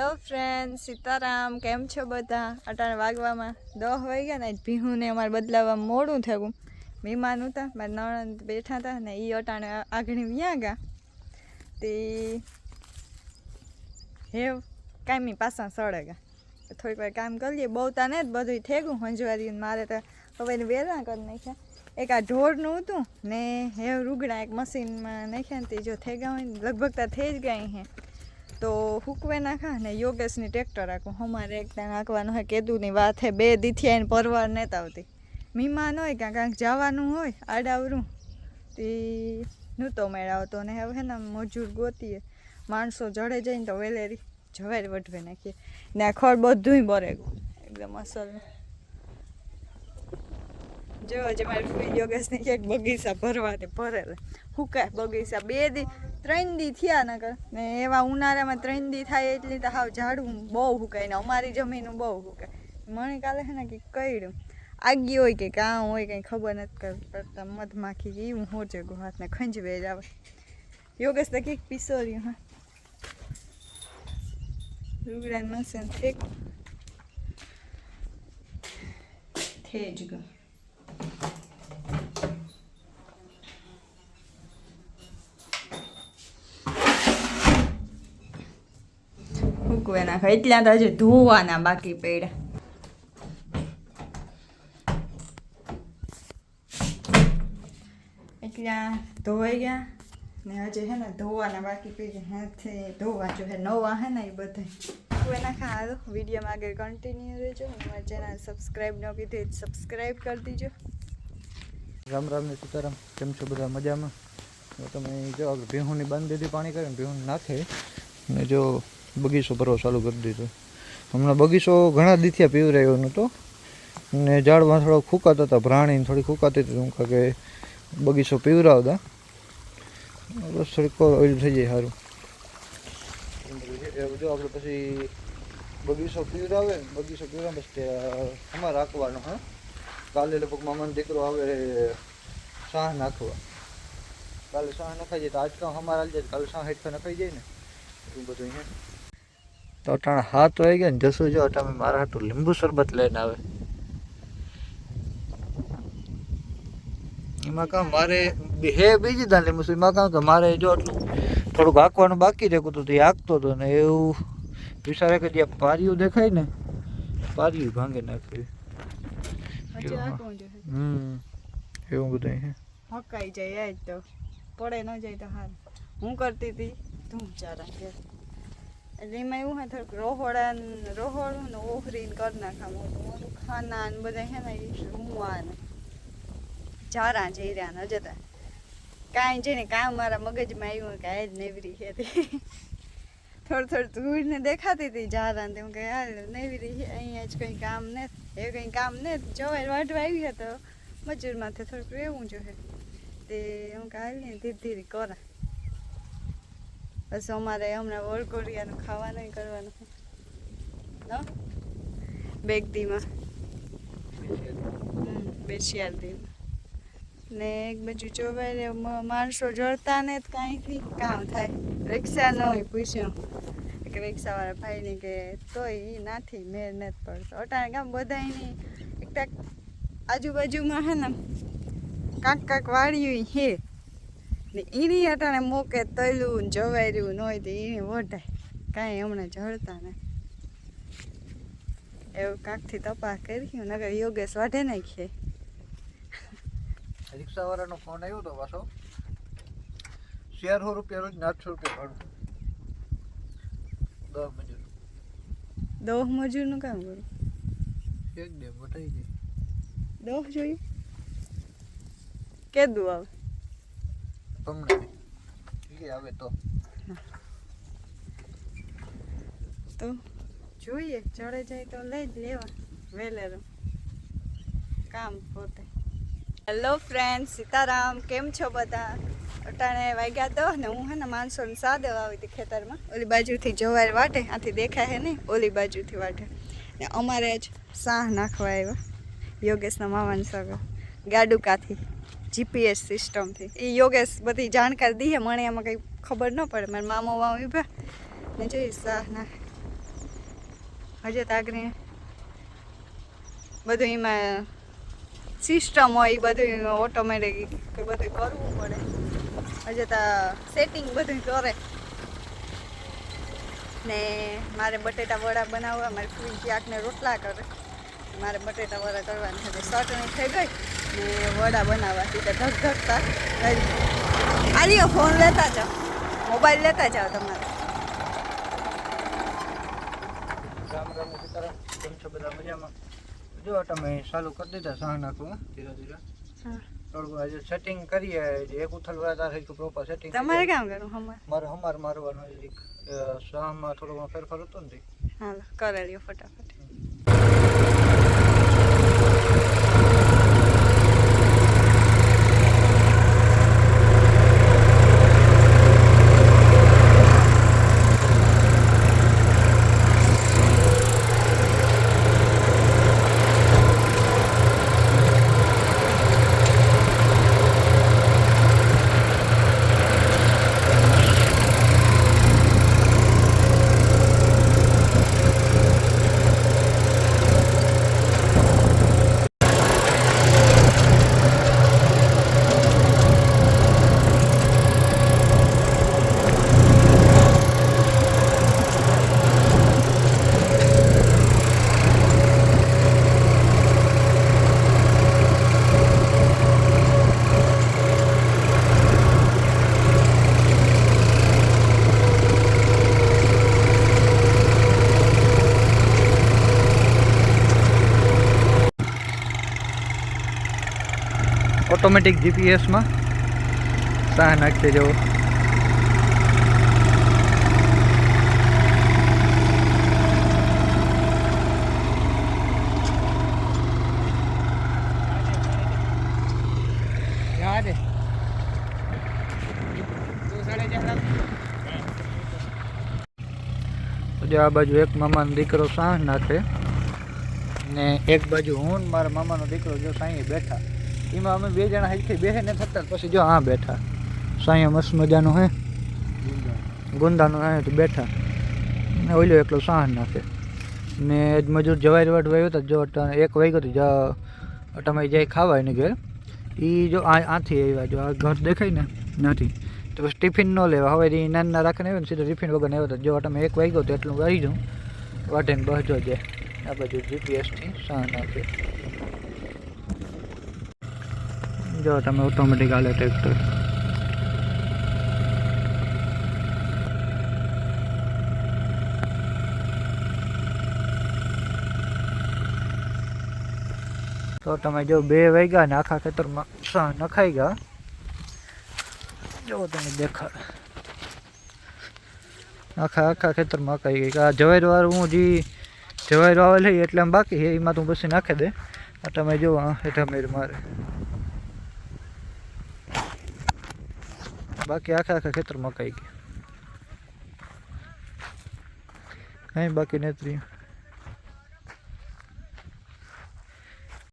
Hello friend Sitaram, કેમ છો બધા? અટાણે વાગવામાં દહ વાગ્યા ને ભીહુને અમારે બદલાવવા મોડું થયું. મહેમાન હતા, મારા નણંદ બેઠા હતા ને એ અટાણે આગળ વ્યા ગયા. તે હેવ કાયમી પાસા સળે ગયા. થોડીક વાર કામ કરીએ. બહુ તાને જ બધું થેગું હંજવારી મારે તો હવે વેલા કરી નાખ્યા. એક આ ઢોરનું હતું ને હેવ રૂગડા એક મશીનમાં નાખ્યા ને તે જો થઈ ગયા હોય ને, લગભગ તો થઈ જ ગયા હે તો હુકવે નાખા ને યોગેશની ટ્રેક્ટર રાખું એક ત્યાં નાખવાનું હોય, કેદુની વાત હે, બે દીથી એને પરવાર નહોતા આવતી. મહેમાન હોય ક્યાં ક્યાંક જવાનું હોય, આડાવરું. તે નહોતો મેળ આવતો ને હવે ને મજૂર ગોતીએ. માણસો જડે જઈને તો વેલેરી જવાય વઢવે નાખીએ. ને આ ખડ બધુંય બરે એકદમ અસલ. જો જે મારી યોગેશની ક્યાંક બગીચા ભરવાની તે ભરેલા. હુકાય બગીચા, બે દી ત્રણ દી થયા નકર. ને એવા ઉનાળામાં ત્રણ દી થાય એટલી તો હાવ ઝાડવું બહુ હુકાય ને અમારી જમીન બહુ હુકાય. મને કાલે છે ને કે કઈડું આગી હોય કે કાં હોય કંઈ ખબર નથી પડતા મધમાખી કે એવું હોજે ગો હાથને ખંજવે જ આવે. યોગેશ તો કંઈક પીસોર્યું, હા. રૂગડા મસન ઠેક થઈ જ ગયું. નાખે એટલા તો હજુ ધોવાના બાકી પડ્યા. એટલા ધોવાઈ ગયા, ને હજી હે ને ધોવાના બાકી પડ્યા. હાથે ધોવા જો હે, નવા હે ને એ બધા. મૂકવે નાખા હાલો, વિડીયોમાં આગળ કન્ટિન્યુ રહેજો. મારા ચેનલ સબસ્ક્રાઈબ ન કીધી સબસ્ક્રાઈબ કરી દીજો. રામ રામ ને સીતારામ, કેમ છો બધા મજામાં? તમે જો આગળ ભીહુંની બાંધી દીધી પાણી કરીને ભીહું નાખે. ને જો બગીચો ભરવો ચાલુ કરી દીધો. હમણાં બગીચો ઘણા દીથિયા પીવરાયો નહોતો ને ઝાડમાં થોડો ફૂંકાતા હતા પ્રાણીને થોડી ફૂંકાતી હતી. હું કે બગીચો પીવરાવતા બસ થોડીક ઓઇલ થઈ જાય સારું જો આપણે પછી બગીચો પીવરાવે બગીચો પીવરાવે, બસ અમારે રાખવાનો, હા. કાલે લગભગ મામાનો દીકરો આવે શાહ નાખવા. કાલે શાહ નખાઈ જાય તો આજ કામ અમારે આવી જાય, કાલે શાહ હેઠળ નખાઈ જાય ને. એવું બધું હે તો અટાણા હાથ વાઈ ગયા ને જશો જો અટાણે મારા હાટું લીંબુ શરબત લઈને આવે. એમાં કામ મારે હે બીજી દાન લીંબુ. એમાં કામ કે મારે જો આટલું થોડુંક હાંકવાનું બાકી રહેતું હતું તો હાંકતો હતો ને એવું વિચારે કે જ્યાં પારિયું દેખાય ને પારિયું ભાંગી નાખ્યું જો? હમ એવું બધું હે. હકાઈ જાય આજ તો. પડે ન જાય તો હાલ. હું કરતી હતી? તું ચારા એટલે એમાં એવું હોય થોડુંક રોહોડા રોહોડું ને ઓહરીને કરી નાખા મોટું મોટું ખાના ને બધા હે ને રૂવા ને જારા જઈ રહ્યા ને જતા કાંઈ જઈને કામ મારા મગજમાં આવ્યું કે આ જ નેવરી હતી થોડું થોડું ધૂળ ને દેખાતી હતી જારા ને કે, હાલ, નેવરી અહીંયા જ કંઈ કામ ને એવું કંઈ કામ ને, જવાય વાઢવા આવી હતો મજૂર માથે થોડુંક રહેવું જોઈએ. તે હું કે ને ધીરે ધીરે કરા. બસ અમારે હમણાં વળકોડિયાનું ખાવાનું કરવાનું. ન બેગદીમાં. બેસિયારદીમાં ને એક બાજુ ચોવાય માણસો જળતા ને કાંઈથી કામ થાય. રિક્ષા ન હોય, પૂછ્યું. એક રિક્ષાવાળા ભાઈને કે, તોય એ નાથી મેળ નથી પડતો. અટાણે કામ બધાયની એક આજુબાજુમાં હે ને, કાંક કાંક વાળ્યું હે. ને એની અટાણે મોકે તૈલું ને જવાર્યું ન હોય તો એને વઢાય કાંઈ હમણાં જળતા ને. એવું કાંકથી તપાસ કર્યું નગર યોગેશ વાઢે નાખીએ રિક્ષાવાળાનો ફોન આવ્યો તો પાછો. ચારસો રૂપિયા રોજ આઠસો રૂપિયા ભાડું. દસ મજૂર. દોહ મજૂરનું કામ કરું એક ડે બતાવી જાય દોહ જોયું? કેદું આવે? તમને. આવે તો. તો જોઈએ, ચડે જાય તો લઈ જ લેવા વેલેરું. કામ પોતે. હેલો ફ્રેન્ડ સીતારામ, કેમ છો બધા? અટાણે વાગ્યા તો ને હું હે ને માણસોને સાદે આવી હતી ખેતરમાં. ઓલી બાજુથી જવાર વાટે, આથી દેખાય હે નહીં, ઓલી બાજુથી વાટે. ને અમારે જ સાહ નાખવા આવ્યા, યોગેશના મામાને સગા ગાડુકાથી. જીપીએસ સિસ્ટમથી એ યોગેશ બધી જાણકારી દઈએ મને એમાં કંઈ ખબર ન પડે. મારા મામા મામા ઊભા ને જોઈશ નાખે હજે તાગરી બધું એમાં સિસ્ટમ હોય એ બધું ઓટોમેટિક બધું કરવું પડે. હજે તો સેટિંગ બધું કરે. ને મારે બટેટા વડા બનાવવા, મારે ફૂઈ ક્યાંકને રોટલા કરે. મારે બટેટા વડા કરવાના છે. ચટણી થઈ ગઈ. ને વડા બનાવવાથી તો ધક ધકતા કરી આલિયો ફોન લેતા જાઓ. મોબાઈલ લેતા જાઓ તમારે. રામ રામ સીતારામ. કેમ છો બધા મજામાં? જો તમે ચાલુ કરી દીધા સાહ નાખવા. ધીરે ધીરે. હા. થોડું આજે સેટિંગ કરીએ જે એક ઉથલ તાર પ્રોપર સેટિંગ તમારે કામ કરું હમણાં મારે હમાર મારવાનું હોય થોડો ફેરફાર હતો ને. હાલો કરે ફટાફટ. ઓટોમેટિક જીપીએસમાં સાહ નાખતે જવો. જો આ બાજુ એક મામાનો દીકરો સાહ નાખે ને એક બાજુ હું મારા મામાનો દીકરો જો સાંઈ બેઠા. એમાં અમે બે જણા હજી બેહે ને થતા, પછી જો આ બેઠા. સાંય મસ્ત મજાનું હે. ગુંદાનું હે, તો બેઠા. ને ઓલો એકલો સાહ નાખે. ને જ મજૂર જવાઈ વાટ વાવ્યો તો જો એક વાગ્યો તો જા તમે જાય ખાવા એને ઘેર. એ જો આ, આથી આવ્યા, જો આ ઘર દેખાય ને, નથી. તો પછી ટિફિન ન લેવા. હવે એ નાના રાખીને આવ્યો ને સીધો ટિફિન વગર આવ્યો તો જો તમે એક વાગ્યો તો એટલું આવી જાઉં. વાટેને બહજો જાય. આ બાજુ જીપીએસથી સાહ નાખે. જો તમે ઓટોમેટિક હાલે ટ્રેક્ટર તો તમે જો બે વાગ્યા ને આખા ખેતરમાં નખાઈ ગયા. જો તમે દેખાડ. આખા આખા ખેતરમાં નખાઈ ગઈ. આ જવાઈર વાળું હું જે જવાઈર આવે લઈ એટલે એમ બાકી છે એમાં તું પછી નાખી દે. તમે જો આ એટલે મેર મારે. બાકી આખા આખા ખેતરમાં મકાઈ ગયા. કાંઈ બાકી નથી રહ્યું.